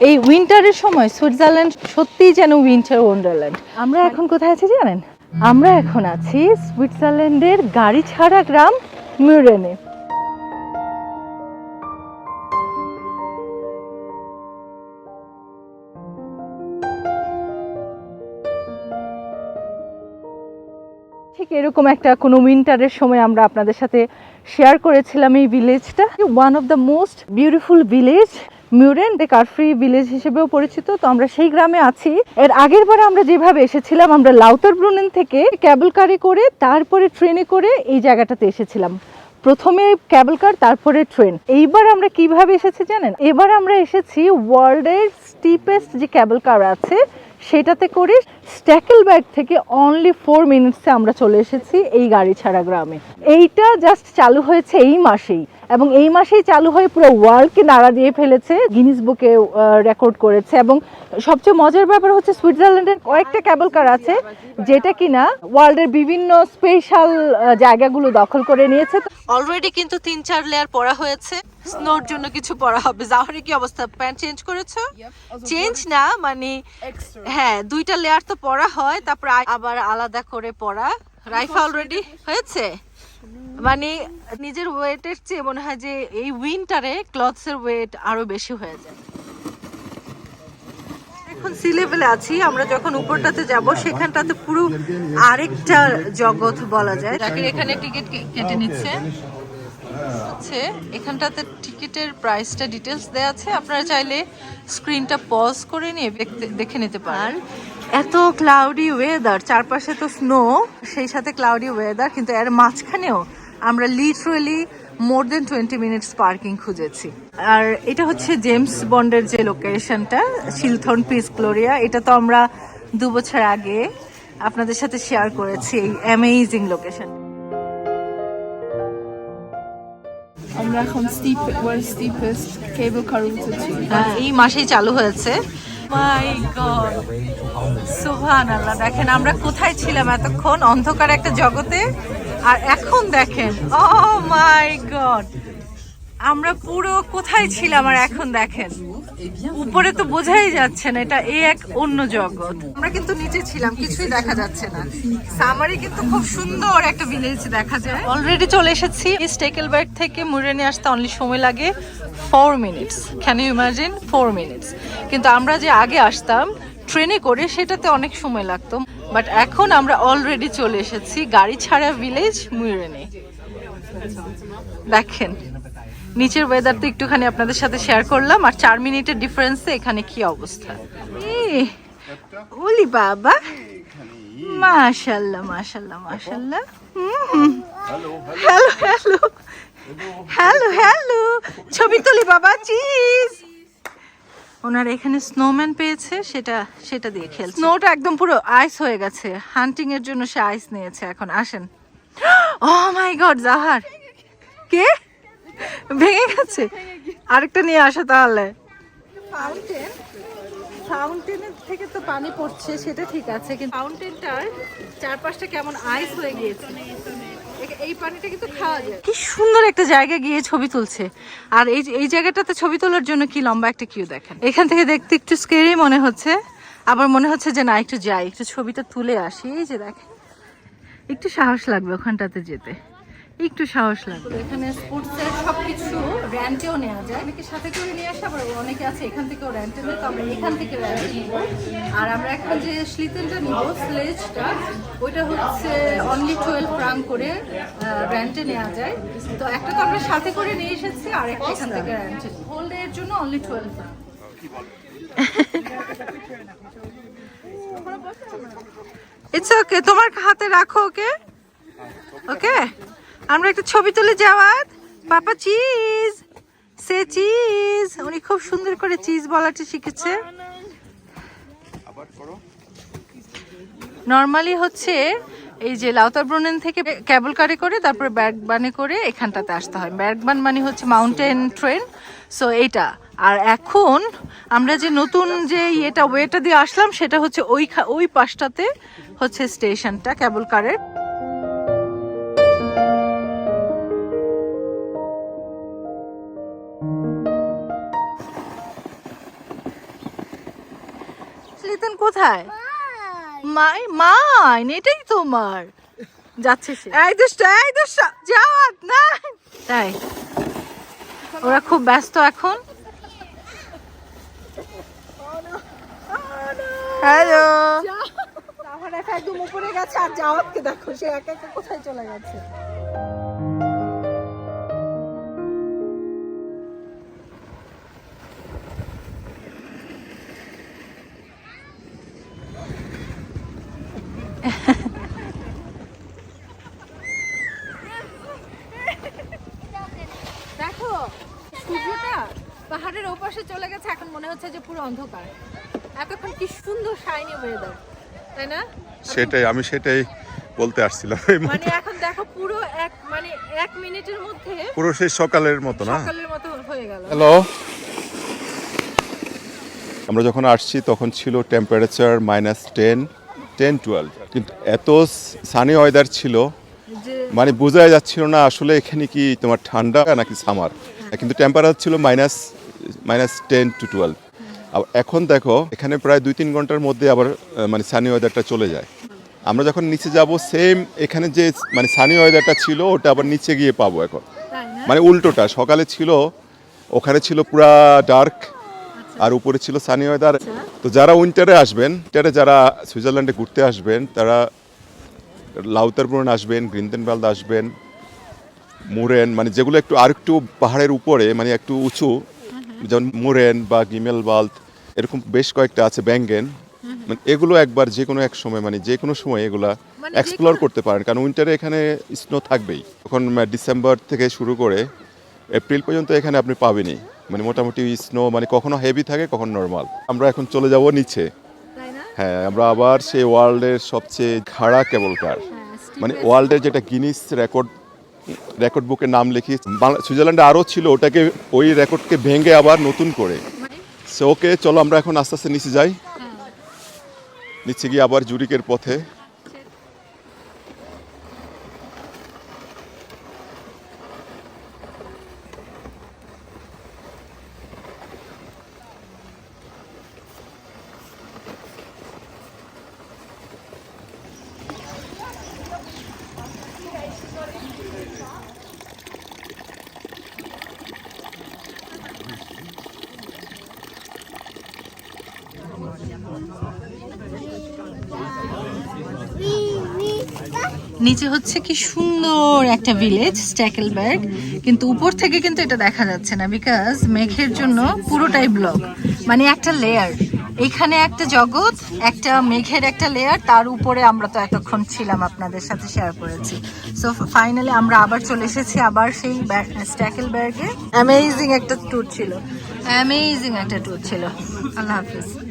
এই উইন্টারের সময় সুইজারল্যান্ড সত্যিই যেন উইন্টার ওয়ান্ডারল্যান্ড আমরা এখন কোথায় আছি জানেন? আমরা এখন আছি সুইজারল্যান্ডের গাড়ি ছাড়া গ্রাম মিউরেনে ঠিক এরকম একটা কোনো উইন্টারের সময় আমরা আপনাদের সাথে শেয়ার করেছিলাম এই ভিলেজটা one of the most beautiful village Murren the car free village হিসেবেও পরিচিত, তো আমরা সেই গ্রামে আছি। এর আগের বার আমরা যেভাবে এসেছিলাম, আমরা লাউতার ব্রুনেন থেকে ক্যাবল কারে করে, তারপরে ট্রেনে করে এই জায়গাটাতে এসেছিলাম। প্রথমে ক্যাবল কার তারপরে ট্রেন এইবার আমরা কীভাবে এসেছি জানেন? এবার আমরা এসেছি ওয়ার্ল্ডের স্টিপেস্ট যে ক্যাবল কার আছে, সেটাতে করে স্ট্যাকেল ব্যাগ থেকে অনলি ফোর মিনিটসে আমরা চলে এসেছি এই গাড়ি ছাড়া গ্রামে। এইটা জাস্ট চালু হয়েছে এই মাসেই। এবং এই মাসেই চালু হয়ে পুরো ওয়ার্ল্ডকে নাড়া দিয়ে ফেলেছে গিনিস বুকে রেকর্ড করেছে এবং সবচেয়ে মজার ব্যাপার হচ্ছে সুইজারল্যান্ডের কয়েকটা ক্যাবল কার আছে যেটা কিনা ওয়ার্ল্ডের বিভিন্ন স্পেশাল জায়গাগুলো দখল করে নিয়েছে। অলরেডি কিন্তু তিন চার লেয়ার পরা হয়েছে। স্নোর জন্য কিছু পরা হবে। জাহরে কি অবস্থা? প্যান্ট চেঞ্জ করেছ? চেঞ্জ না মানে হ্যাঁ দুইটা লেয়ার তো পরা হয়, তারপর আবার আলাদা করে পরা রাইফা অলরেডি হয়েছে? মানে নিজের ওয়েটের চেয়ে মনে হয় যে এই উইন্টারে ক্লথসের ওয়েট আরও বেশি হয়ে যায়। এখন সি লেভেলে আছি আমরা যখন উপরটাতে যাব সেখানটাতে পুরো আরেকটা জগৎ বলা যায়। জাকির এখানে টিকিট কেটে নিচ্ছে। হচ্ছে এখানটাতে টিকিটের প্রাইসটা ডিটেলস দেওয়া আছে। আপনারা চাইলে স্ক্রিনটা পজ করে নিয়ে দেখতে- দেখে নিতে পারেন। এত ক্লাউডি ওয়েদার চারপাশে তো স্নো সেই সাথে ক্লাউডি ওয়েদার কিন্তু এর মাঝখানেও আমরা literally more than twenty minutes parking খুঁজেছি। আর এটা হচ্ছে জেমস বন্ডের যে লোকেশনটা শিলথন পিস গ্লোরিয়া এটা তো আমরা দু বছর আগে আপনাদের সাথে শেয়ার করেছি এই অ্যামেজিং লোকেশন আমরা এখন স্টিপ ওয়ার্ল্ড স্টিপেস্ট কেবল কার আছি হ্যাঁ, এই মাসেই চালু হয়েছে। মাই গড সুবহান আল্লাহ দেখেন, আমরা কোথায় ছিলাম এতক্ষণ? অন্ধকার একটা জগতে? আর এখন দেখেন ও মাই গড আমরা পুরো কোথায় ছিলাম আর এখন দেখেন? উপরে তো বোঝাই যাচ্ছে না এটা এই এক অন্য জগৎ। আমরা কিন্তু নিচে ছিলাম কিছুই দেখা যাচ্ছে না। সামারে কিন্তু খুব সুন্দর একটা ভিলেজ দেখা যায়। অলরেডি চলে এসেছি স্টেকেলবার্গ থেকে মুরেনে আসতে অনলি সময় লাগে four minutes can you imagine four minutes কিন্তু আমরা যে আগে আসতাম ট্রেনে করে সেটাতে অনেক সময় লাগতো। বাট এখন আমরা অলরেডি চলে এসেছি গাড়ি ছাড়া ভিলেজ মুরেনে দেখেন। নিচের ওয়েদার তো একটুখানি আপনাদের সাথে শেয়ার করলাম আর চার মিনিটের ডিফারেন্সে এখানে কি অবস্থা? ওলি বাবা। মাশাল্লাহ মাশাল্লাহ মাশাল্লাহ। হ্যালো হ্যালো হ্যালো হ্যালো ছবি তুলি বাবা চিজ ওনারা এখানে স্নোম্যান পেয়েছে সেটা সেটা দিয়ে খেলছে। স্নোটা একদম পুরো আইস হয়ে গেছে। হান্টিং এর জন্য সে আইস নিয়েছে এখন আসেন। ও মাই গড জাহার। কে? ভেঙে গেছে? আরেকটা নিয়ে আসো তাহলে। ফাউন্টেন ফাউন্টেনের থেকে তো পানি পড়ছে সেটা ঠিক আছে কিন্তু ফাউন্টেনটার চারপাশটা কেমন আইস হয়ে গিয়েছে? এই পানিটা কিন্তু খাওয়া যায়। কি সুন্দর একটা জায়গা গিয়ে ছবি তুলছে। আর এই এই জায়গাটাতে ছবি তোলার জন্য কি লম্বা একটা কিউ দেখেন? এখান থেকে দেখতে একটু স্কেরি মনে হচ্ছে। আবার মনে হচ্ছে যে না একটু যাই একটু ছবিটা তুলে আসি। এই যে দেখেন একটু সাহস লাগবে ওখানটাতে যেতে। একটু সাহস লাগবে। এখানে স্পোর্টসের সবকিছু র্যান্টেও নেওয়া যায়। অনেকে সাথে করে নিয়ে আসে আবার অনেকে আছে এখান থেকেও র্যান্টে নেয় তো আমরা এখান থেকে র্যান্টে নিব। আর আমরা এখন যে স্লিতেনটা নিব স্লেজটা ওইটা হচ্ছে অনলি টুয়েলভ ফ্রাং করে র্যান্টে নেওয়া যায়। তো একটা তো আমরা সাথে করে নিয়ে এসেছি আর একটা এখান থেকে র্যান্টে হোল ডে এর জন্য only twelve franc it's okay তোমার হাতে রাখো ওকে। ওকে। আমরা একটা ছবি তুলে যাওয়ার পাপা চিজ সে চিজ উনি খুব সুন্দর করে চিজ বলাটা শিখেছে। নর্মালি হচ্ছে এই যে লাউতার ব্রুনেন থেকে ক্যাবল কারে করে, তারপরে ব্যাগবানে করে এখানটাতে আসতে হয়। ব্যাগবান মানে হচ্ছে মাউন্টেন ট্রেন সো এইটা। আর এখন আমরা যে নতুন যে ইয়েটা, ওয়েটা দিয়ে আসলাম, সেটা হচ্ছে ওই ওই পাশটাতে হচ্ছে স্টেশনটা ক্যাবল কারের কোথায়? মাই মাইন এটাই তোমার। যাচ্ছে সে। এই দুষ্ট এই দুষ্ট যাওয়াত না। তাই? ওরা খুব ব্যস্ত এখন। হ্যালো। আমার একা একদম উপরে গেছে আর জাওয়াতকে দেখো সে একা একা কোথায় চলে গেছে? সূর্যটা পাহাড়ের ওপাশে চলে গেছে এখন মনে হচ্ছে যে পুরো অন্ধকার। এতক্ষণ কি সুন্দর শাইনি ওয়েদার তাই না? সেটাই আমি সেটাই বলতে আসছিলাম মানে এখন দেখো পুরো এক মানে এক মিনিটের মধ্যে পুরো সেই সকালের মতো না? সকালের মতো হয়ে গেল। হ্যালো আমরা যখন আসছি তখন ছিল temperature minus ten ten twelve কিন্তু এত সানি ওয়েদার ছিল মানে বোঝাই যাচ্ছিল না আসলে এখানে কি তোমার ঠান্ডা নাকি সামার কিন্তু টেম্পারেচার ছিল minus minus ten to twelve এখন দেখো এখানে প্রায় দুই তিন ঘণ্টার মধ্যে আবার মানে সানি ওয়েদারটা চলে যায়। আমরা যখন নিচে যাব সেম এখানে যে মানে সানি ওয়েদারটা ছিল ওটা আবার নিচে গিয়ে পাবো এখন। মানে উল্টোটা সকালে ছিল ওখানে ছিল পুরা ডার্ক আর উপরে ছিল সানি ওয়েদার তো যারা উইন্টারে আসবেন উইন্টারে যারা সুইজারল্যান্ডে ঘুরতে আসবেন তারা লাউতারপুরন আসবেন গ্রিনদেনবাল্দ আসবেন মুরেন মানে যেগুলো একটু আর একটু পাহাড়ের উপরে মানে একটু উঁচু যেমন মুরেন বা গিমেলবাল্দ এরকম বেশ কয়েকটা আছে ব্যাঙ্গেন। মানে এগুলো একবার যে কোনো এক সময় মানে যে কোনো সময় এগুলা মানে এক্সপ্লোর করতে পারেন কারণ উইন্টারে এখানে স্নো থাকবেই। তখন ডিসেম্বর থেকে শুরু করে এপ্রিল পর্যন্ত এখানে আপনি পাবেনই। মানে মোটামুটি স্নো মানে কখনো হেভি থাকে কখনো নর্মাল আমরা এখন চলে যাব নিচে। হ্যাঁ আমরা আবার সেই ওয়ার্ল্ডের সবচেয়ে খাড়া কেবল কার মানে ওয়ার্ল্ডের যেটা গিনিস রেকর্ড রেকর্ড বুকের নাম লিখি। বাংলা- সুইজারল্যান্ডে আরও ছিল ওটাকে ওই রেকর্ডকে ভেঙে আবার নতুন করে। সে ওকে চলো আমরা এখন আস্তে আস্তে নিচে যাই। নিচে গিয়ে আবার জুরিকের পথে। নিচে হচ্ছে কি সুন্দর একটা ভিলেজ স্ট্যাকেলবার্গ কিন্তু উপর থেকে কিন্তু এটা দেখা যাচ্ছে না বিকজ মেঘের জন্য পুরোটাই ব্লক মানে একটা লেয়ার এখানে একটা জগৎ, একটা মেঘের একটা লেয়ার তার উপরে আমরা তো এতক্ষণ ছিলাম আপনাদের সাথে শেয়ার করেছি। সো ফাইনালি আমরা আবার চলে এসেছি আবার সেই স্ট্যাকেল স্ট্যাকেলবার্গে অ্যামেজিং একটা ট্যুর ছিল। অ্যামেজিং একটা ট্যুর ছিল। আল্লাহ হাফিজ।